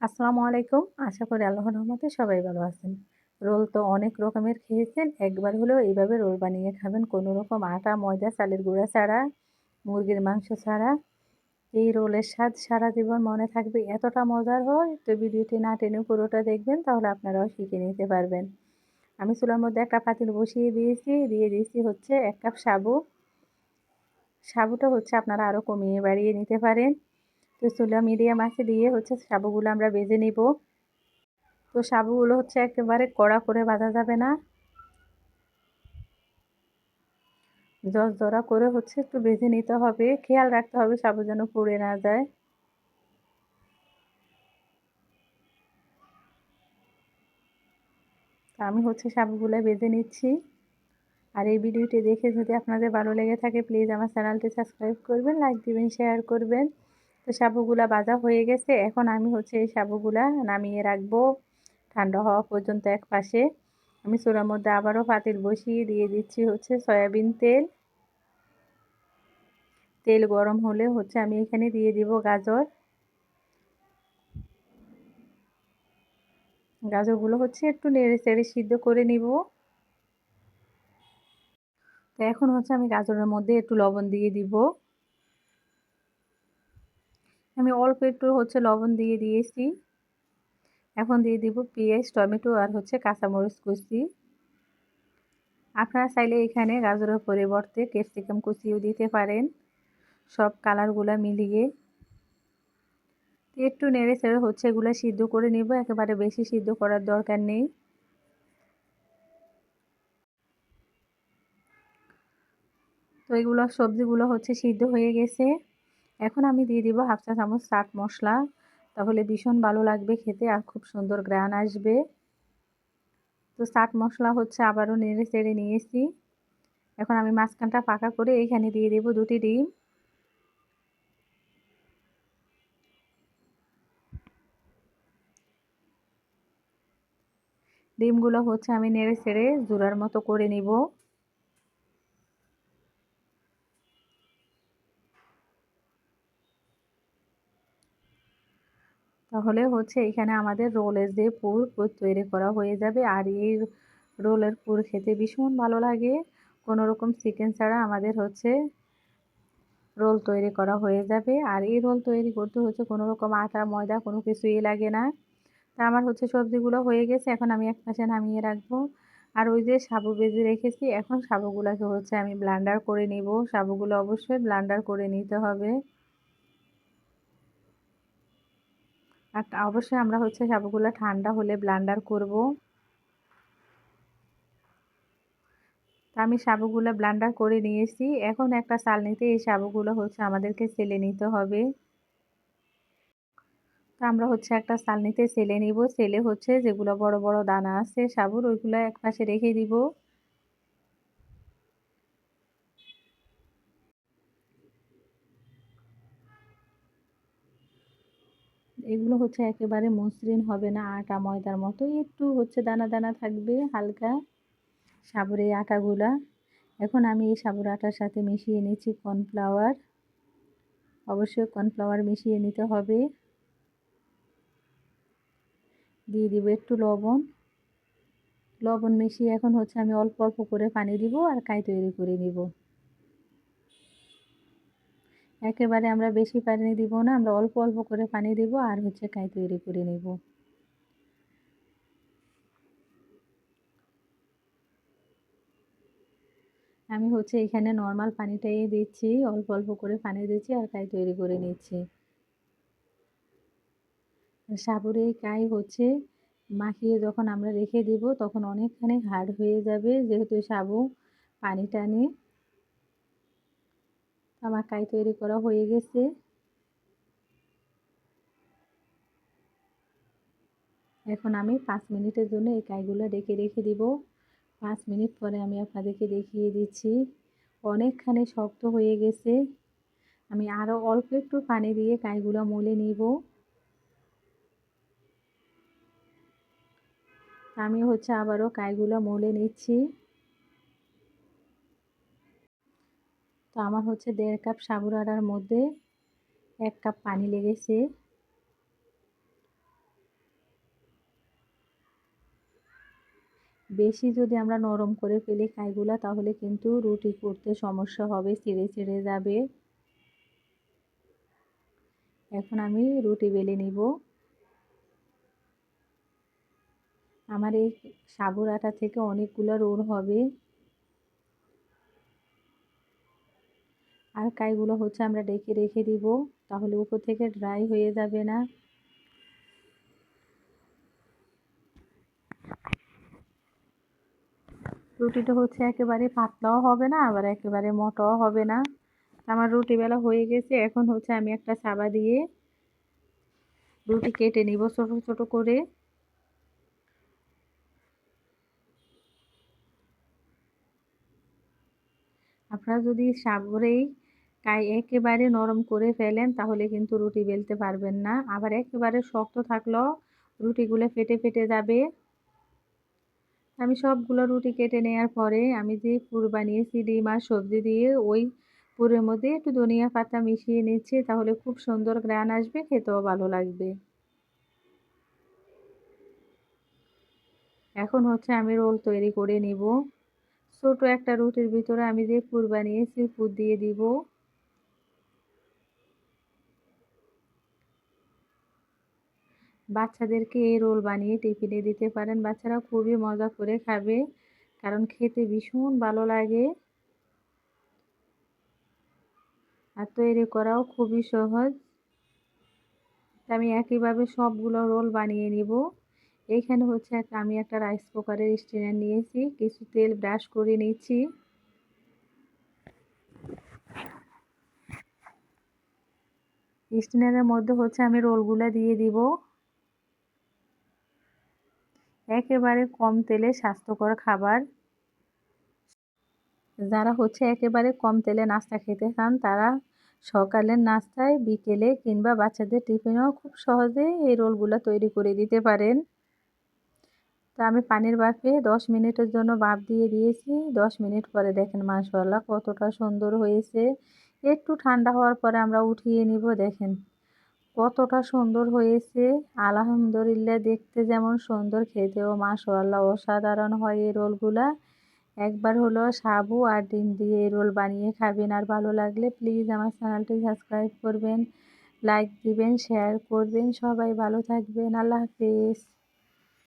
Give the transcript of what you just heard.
আসসালামু আলাইকুম। আশা করি আল্লাহর রহমতে সবাই ভালো আছেন। রোল তো অনেক রকমের খেয়েছেন। একবার হলেও এইভাবে রোল বানিয়ে খাবেন। কোনো রকম আটা, ময়দা, চালের গুঁড়া ছাড়া, মুরগির মাংস ছাড়া। এই রোলের স্বাদ সারা জীবন মনে থাকবে। এতটা মজার হয় তো ভিডিওটি না টেনে পুরোটা দেখবেন, তাহলে আপনারাও শিখে নিতে পারবেন। আমি চুলার মধ্যে একটা পাতিল বসিয়ে দিয়েছি। দিয়ে দিয়েছি হচ্ছে এক কাপ সাবু। সাবুটা হচ্ছে আপনারা আরও কমিয়ে বাড়িয়ে নিতে পারেন। তো চুলা মিডিয়াম আছে দিয়ে হচ্ছে সাবুগুলো আমরা বেজে নিব। তো সাবুগুলো হচ্ছে একেবারে কড়া করে বাঁধা যাবে না। জস জরা করে হচ্ছে একটু বেজে নিতে হবে। খেয়াল রাখতে হবে সাবু যেন পুড়ে না যায়। আমি হচ্ছে সাবুগুলো বেজে নিচ্ছি। আর এই ভিডিওটি দেখে যদি আপনাদের ভালো লেগে থাকে প্লিজ আমার চ্যানেলটি সাবস্ক্রাইব করবেন লাইক দিবেন শেয়ার করবেন। তো সাবুগুলা বাজা হয়ে গেছে। এখন আমি হচ্ছে এই সাবুগুলা নামিয়ে রাখব। ঠান্ডা হওয়া পর্যন্ত এক পাশে। আমি চুলার মধ্যে আবারও পাতিল বসিয়ে দিয়ে দিচ্ছি হচ্ছে সয়াবিন তেল। তেল গরম হলে হচ্ছে আমি এখানে দিয়ে দিব গাজর। গাজরগুলো হচ্ছে একটু নেড়ে চেড়ে সিদ্ধ করে নিব। তো এখন হচ্ছে আমি গাজরের মধ্যে একটু লবণ দিয়ে দিব। আমি অল্প একটু হচ্ছে লবণ দিয়ে দিয়েছি। এখন দিয়ে দিব পেঁয়াজ, টমেটো আর হচ্ছে কাঁচামরিচ কুচি। আপনারা চাইলে এখানে গাজরের পরিবর্তে ক্যাপসিকাম কুচিও দিতে পারেন। সব কালারগুলো মিলিয়ে। একটু নেড়ে চেড়ে হচ্ছে এগুলো সিদ্ধ করে নিব, একেবারে বেশি সিদ্ধ করার দরকার নেই। তো এগুলো সবজিগুলো হচ্ছে সিদ্ধ হয়ে গেছে। এখন আমি দিয়ে দিব হাফ চা চামচ চাট মশলা। তাহলে ভীষণ ভালো লাগবে খেতে আর খুব সুন্দর গ্রান আসবে। তো চাট মশলা হচ্ছে আবারও নেড়ে চেড়ে নিয়েছি। এখন আমি মাঝখানটা পাকা করে এখানে দিয়ে দেব দুটি ডিম। ডিমগুলো হচ্ছে আমি নেড়ে ছেড়ে জোড়ার মতো করে নিব। তাহলে হচ্ছে এখানে আমাদের রোলের যে পুর তৈরি করা হয়ে যাবে। আর এই রোলের পুর খেতে ভীষণ ভালো লাগে। কোনো রকম চিকেন ছাড়া আমাদের হচ্ছে রোল তৈরি করা হয়ে যাবে। আর এই রোল তৈরি করতে হচ্ছে কোনো রকম আটা, ময়দা কোনো কিছুই লাগে না। তা আমার হচ্ছে সবজিগুলো হয়ে গেছে, এখন আমি এক পাশে নামিয়ে রাখব। আর ওই যে সাবু বেজে রেখেছি, এখন সাবুগুলোকে হচ্ছে আমি ব্লান্ডার করে নিব। সাবুগুলো অবশ্যই ব্লান্ডার করে নিতে হবে। আর অবশ্যই আমরা হচ্ছে সাবুগুলো ঠান্ডা হলে ব্লান্ডার করব। আমি সাবুগুলো ব্লান্ডার করে নিয়েছি। এখন একটা চালনিতে এই সাবুগুলো হচ্ছে আমাদেরকে সেলে নিতে হবে। তো আমরা হচ্ছে একটা চালনিতে সেলে নিব। সেলে হচ্ছে যেগুলো বড় বড় দানা আছে সাবুর ওইগুলো এক পাশে রেখে দিব। এগুলো হচ্ছে একেবারে মসৃণ হবে না আটা, ময়দার মতো। একটু হচ্ছে দানা দানা থাকবে হালকা সাবুর আটাগুলা। এখন আমি এই সাবুর আটার সাথে মিশিয়ে নিচ্ছি কর্নফ্লাওয়ার। অবশ্যই কর্নফ্লাওয়ার মিশিয়ে নিতে হবে। দিয়ে দিব একটু লবণ। লবণ মিশিয়ে এখন হচ্ছে আমি অল্প অল্প করে পানি দিব আর কাই তৈরি করে নিব। একেবারে আমরা বেশি পানি দিব না, আমরা অল্প অল্প করে পানি দিব আর হচ্ছে কাই তৈরি করে নেব। আমি হচ্ছে এখানে নর্মাল পানিটাই দিচ্ছি, অল্প অল্প করে পানি দিচ্ছি আর কাই তৈরি করে নিচ্ছি। সাবুরে কাই হচ্ছে মাখিয়ে যখন আমরা রেখে দিব, তখন অনেকখানি হার্ড হয়ে যাবে যেহেতু সাবু পানি টানে আমার কাই তৈরি করা হয়ে গেছে। এখন আমি পাঁচ মিনিটের জন্য এই কাইগুলো ডেকে রেখে দিব। পাঁচ মিনিট পরে আমি আপনাদেরকে দেখিয়ে দিচ্ছি। অনেকখানি শক্ত হয়ে গেছে। আমি আরও অল্প একটু পানি দিয়ে কাইগুলো মলে নিব। আমি হচ্ছে আবারও কাইগুলো মলে নিচ্ছি। তো আমার হচ্ছে দেড় কাপ সাবুরাটার মধ্যে এক কাপ পানি লেগেছে। বেশি যদি আমরা নরম করে ফেলি খাইগুলা, তাহলে কিন্তু রুটি করতে সমস্যা হবে, ছিঁড়ে ছিঁড়ে যাবে। এখন আমি রুটি বেলে নিব। আমার এই সাবুর আটা থেকে অনেকগুলো রোল হবে। আর কাইগুলো হচ্ছে আমরা ডেকে রেখে দিব, তাহলে উপর থেকে ড্রাই হয়ে যাবে না। রুটিটা হচ্ছে একেবারে পাতলাও হবে না, আবার একেবারে মোটাও হবে না। আমার রুটি বেলা হয়ে গেছে, এখন হচ্ছে আমি একটা সাবা দিয়ে রুটি কেটে নিব ছোট ছোট করে। আপনারা যদি সাবরেই কাই একেবারে নরম করে ফেলেন, তাহলে কিন্তু রুটি বেলতে পারবেন না। আবার একেবারে শক্ত থাকলেও রুটিগুলো ফেটে ফেটে যাবে। আমি সবগুলো রুটি কেটে নেওয়ার পরে আমি যে পুর বানিয়েছি, ডিম আর সবজি দিয়ে, ওই পুরের মধ্যে একটু ধনিয়া পাতা মিশিয়ে নিচ্ছি, তাহলে খুব সুন্দর গ্রান আসবে, খেতেও ভালো লাগবে। এখন হচ্ছে আমি রোল তৈরি করে নিব। ছোট একটা রুটির ভিতরে আমি যে পুর বানিয়েছি, পুর দিয়ে দিব। বাচ্চাদেরকে এই রোল বানিয়ে টিফিনে দিতে পারেন। বাচ্চারা খুবই মজা করে খাবে, কারণ খেতে ভীষণ ভালো লাগে। আর তৈরি করাও খুবই সহজ। আমি একইভাবে সবগুলো রোল বানিয়ে নিব। এইখানে হচ্ছে আমি একটা রাইস কুকারের স্ট্যান্ড নিয়েছি, কিছু তেল ব্রাশ করে নিচ্ছি। স্ট্যান্ডের মধ্যে হচ্ছে আমি রোলগুলো দিয়ে দিব। একেবারে কম তেলে স্বাস্থ্যকর খাবার। যারা হচ্ছে একেবারে কম তেলে নাস্তা খেতে চান, তারা সকালের নাস্তায়, বিকেলে কিংবা বাচ্চাদের টিফিনেও খুব সহজে এই রোলগুলো তৈরি করে দিতে পারেন। তো আমি পানির বাফে দশ মিনিটের জন্য বাফ দিয়ে দিয়েছি। দশ মিনিট পরে দেখেন মাশাল্লাহ কতটা সুন্দর হয়েছে। একটু ঠান্ডা হওয়ার পরে আমরা উঠিয়ে নিব, দেখেন। কতটা সুন্দর হয়েছে। আলহামদুলিল্লাহ দেখতে যেমন সুন্দর, খেতেও মাশাল্লাহ অসাধারণ হয় এই রোলগুলা। একবার হলো সাবু আর ডিম দিয়ে এই রোল বানিয়ে খাবেন আর ভালো লাগলে প্লিজ আমার চ্যানেলটি সাবস্ক্রাইব করবেন, লাইক দিবেন, শেয়ার করবেন। সবাই ভালো থাকবেন। আল্লাহ হাফিজ।